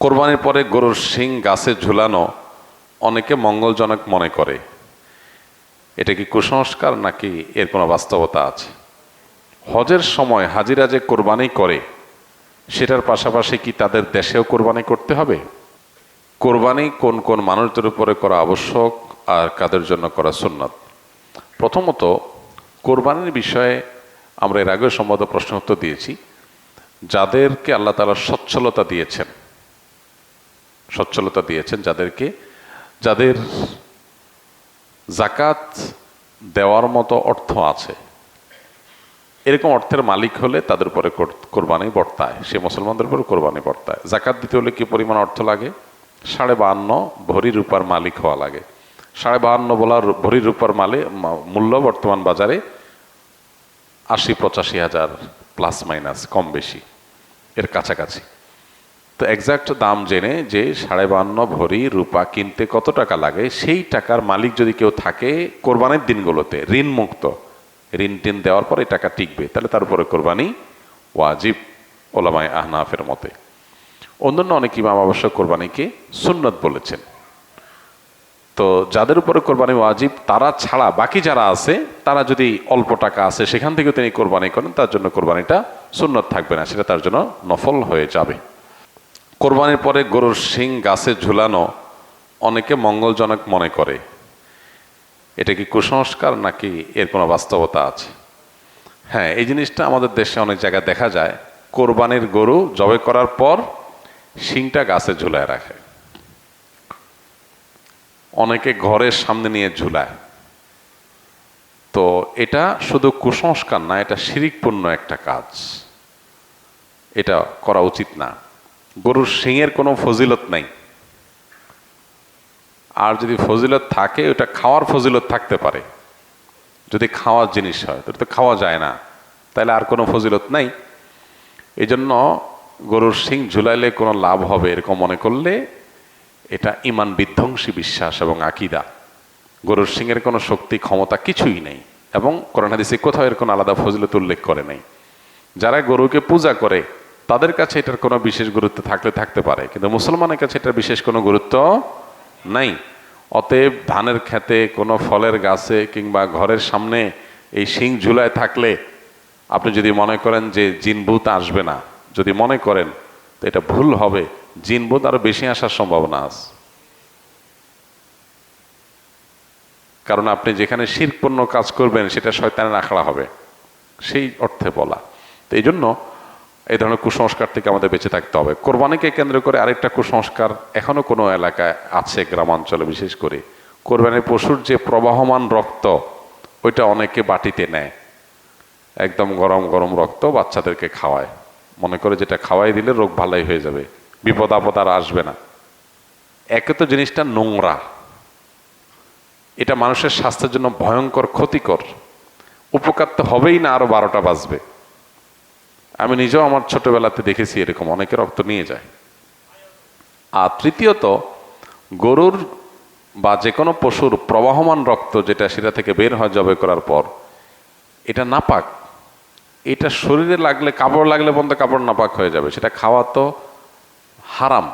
কোরবানির পরে গরুর শিং, গাছে ঝুলানো অনেকে মঙ্গলজনক মনে করে। এটা কি কুসংস্কার নাকি এর কোনো বাস্তবতা আছে? হজের সময় হাজিরা যে কোরবানি করে, সেটার পাশাপাশি কি তাদের দেশেও কোরবানি করতে হবে? কোরবানি কোন কোন মানুষদের উপরে করা আবশ্যক আর কাদের জন্য করা সুন্নত? প্রথমত, কোরবানির বিষয়ে আমরা এর আগেও সম্ভবত প্রশ্ন উত্তর দিয়েছি। যাদেরকে আল্লাহ তালা সচ্ছলতা দিয়েছেন সচ্ছলতা দিয়েছেন যাদেরকে, যাদের জাকাত দেওয়ার মতো অর্থ আছে। এরকম অর্থের মালিক হলে তাদের উপরে কোর- কোরবানি বর্তায়, সে মুসলমানদের উপরে কোরবানি বর্তায়। জাকাত দিতে হলে কি পরিমাণ অর্থ লাগে? সাড়ে বাহান্ন ভরি রূপার মালিক হওয়া লাগে। সাড়ে বাহান্ন বলার ভরি রূপার মালে মূল্য বর্তমান বাজারে আশি পঁচাশি হাজার প্লাস মাইনাস কম বেশি, এর কাছাকাছি। তো এক্সাক্ট দাম জেনে যে সাড়ে বান্ন ভরি রূপা কিনতে কত টাকা লাগে, সেই টাকার মালিক যদি কেউ থাকে কোরবানির দিনগুলোতে ঋণ মুক্ত ঋণ টিন দেওয়ার পর এই টাকা টিকবে, তাহলে তার উপরে কোরবানি ওয়াজিব ওলামায় আহনাফের মতে। অন্যান্য অনেক ইমাম অবশ্য কোরবানিকে সুন্নত বলেছেন। তো যাদের উপরে কোরবানি ওয়াজিব, তারা ছাড়া বাকি যারা আছে, তারা যদি অল্প টাকা আছে, সেখান থেকে তিনি কোরবানি করেন, তার জন্য কোরবানিটা সুন্নত থাকবে না, সেটা তার জন্য নফল হয়ে যাবে। কোরবানির পরে গরুর শিং গাছে ঝুলানো অনেকে মঙ্গলজনক মনে করে। এটা কি কুসংস্কার নাকি এর কোনো বাস্তবতা আছে? হ্যাঁ এই জিনিসটা আমাদের দেশে অনেক জায়গায় দেখা যায়। কোরবানির গরু জবে করার পর শিংটা গাছে ঝুলায় রাখে। অনেকে ঘরের সামনে নিয়ে ঝুলায়। তো এটা শুধু কুসংস্কার না, এটা শিরিকপূর্ণ একটা কাজ। এটা করা উচিত না। গরুর শিংয়ের কোনো ফজিলত নাই। আর যদি ফজিলত থাকে, ওটা খাওয়ার ফজিলত থাকতে পারে। যদি খাওয়ার জিনিস হয়, তাহলে তো খাওয়া যায় না। তাহলে আর কোনো ফজিলত নাই। এই জন্য গরুর শিং ঝুলাইলে কোনো লাভ হবে এরকম মনে করলে এটা ইমান বিধ্বংসী বিশ্বাস এবং আকিদা। গরুর সিংয়ের কোনো শক্তি, ক্ষমতা কিছুই নেই এবং করোনা হাদিসে কোথাও এর কোনো আলাদা ফজিলত উল্লেখ করে নেই। যারা গরুকে পূজা করে তাদের কাছে এটার কোনো বিশেষ গুরুত্ব থাকলে থাকতে পারে, কিন্তু মুসলমানের কাছে এটার বিশেষ কোনো গুরুত্ব নাই। অতএব ধানের খেতে কোনো ফলের গাছে কিংবা ঘরের সামনে এই শিং ঝুলায় থাকলে আপনি যদি মনে করেন যে জিনভূত আসবে না, যদি মনে করেন তো এটা ভুল হবে জিনভূত আরও বেশি আসার সম্ভাবনা আছে। কারণ আপনি যেখানে শিরপূর্ণ কাজ করবেন সেটা শয়তানের আখড়া হবে, সেই অর্থে বলা। তো এই জন্য এই ধরনের কুসংস্কার থেকে আমাদের বেঁচে থাকতে হবে। কোরবানিকে কেন্দ্র করে আরেকটা কুসংস্কার এখনও কোনো এলাকায় আছে গ্রামাঞ্চলে, বিশেষ করে। কোরবানির পশুর যে প্রবাহমান রক্ত, ওইটা অনেকে বাটিতে নেয়। একদম গরম গরম রক্ত বাচ্চাদেরকে খাওয়ায়। মনে করে যেটা খাওয়াই দিলে রোগ ভালোই হয়ে যাবে। বিপদ আপদ আর আসবে না। একে তো জিনিসটা নোংরা। এটা মানুষের স্বাস্থ্যের জন্য ভয়ঙ্কর, ক্ষতিকর। উপকার তো হবেই না আরও বারোটা বাজবে। আমি নিজেও আমার ছোটবেলাতে দেখেছি এরকম, অনেকে রক্ত নিয়ে যায়। আর তৃতীয়ত, গরুর বা যে কোনো পশুর প্রবাহমান রক্ত যেটা সেটা থেকে বের হয় জবে করার পর, এটা নাপাক। এটা শরীরে লাগলে, কাপড় লাগলে বন্ধ কাপড় নাপাক হয়ে যাবে। সেটা খাওয়া তো হারাম,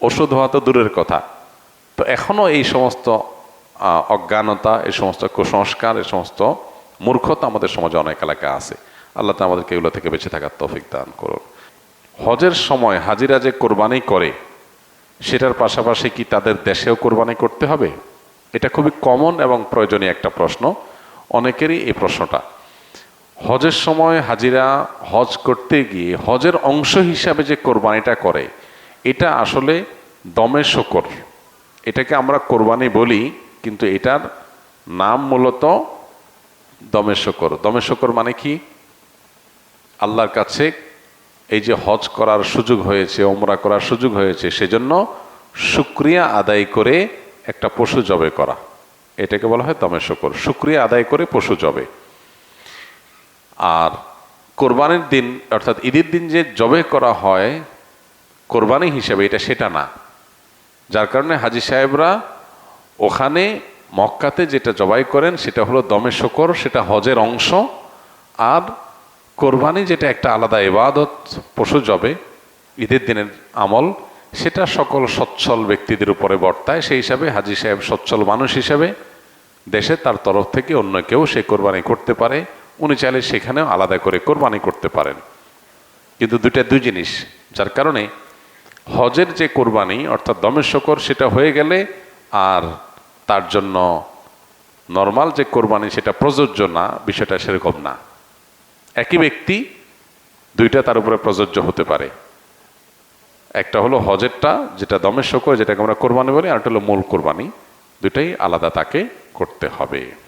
ওষুধ হওয়া তো দূরের কথা। তো এখনও এই সমস্ত অজ্ঞানতা, এই সমস্ত কুসংস্কার, এই সমস্ত মূর্খতা আমাদের সমাজে অনেক এলাকা আছে। আল্লাহ আমাদেরকে এগুলো থেকে বেঁচে থাকার তৌফিক দান করুন। হজের সময় হাজিরা যে কোরবানি করে, সেটার পাশাপাশি কি তাদের দেশেও কোরবানি করতে হবে? এটা খুবই কমন এবং প্রয়োজনীয় একটা প্রশ্ন। অনেকেরই এই প্রশ্নটা। হজের সময় হাজিরা হজ করতে গিয়ে হজের অংশ হিসাবে যে কোরবানিটা করে, এটা আসলে দমে শকর। এটাকে আমরা কোরবানি বলি, কিন্তু এটার নাম মূলত দমে শকর। দমে শকর মানে কি? আল্লাহর কাছে এই যে হজ করার সুযোগ হয়েছে ওমরা করার সুযোগ হয়েছে, সেজন্য শুক্রিয়া আদায় করে একটা পশু জবে করা। এটাকে বলা হয় দমে শকর। শুক্রিয়া আদায় করে পশু জবে। আর কোরবানির দিন, অর্থাৎ ঈদের দিন যে জবে করা হয়, কোরবানি হিসেবে এটা সেটা না। যার কারণে হাজি সাহেবরা ওখানে মক্কাতে যেটা জবাই করেন, সেটা হলো দমে শকর, সেটা হজের অংশ। আর কোরবানি যেটা একটা আলাদা ইবাদত, পশু জবে, ঈদের দিনের আমল, সেটা সকল সচ্ছল ব্যক্তিদের উপরে বর্তায়। সেই হিসাবে হাজি সাহেব সচ্ছল মানুষ হিসাবে দেশে তার তরফ থেকে অন্য কেউ সে কোরবানি করতে পারে। উনি চাইলে সেখানেও আলাদা করে কোরবানি করতে পারেন। কিন্তু দুইটা দুই জিনিস, যার কারণে হজের যে কোরবানি, অর্থাৎ দমের শকর, সেটা হয়ে গেলে আর তার জন্য নর্মাল যে কোরবানি, সেটা প্রযোজ্য না, বিষয়টা সেরকম না। একই ব্যক্তি দুইটা তার উপরে প্রযোজ্য হতে পারে। একটা হলো হজেরটা, যেটা দমের শকর যেটাকে আমরা কোরবানি বলি, আর একটা হলো মূল কোরবানি। দুটাই আলাদা তাকে করতে হবে।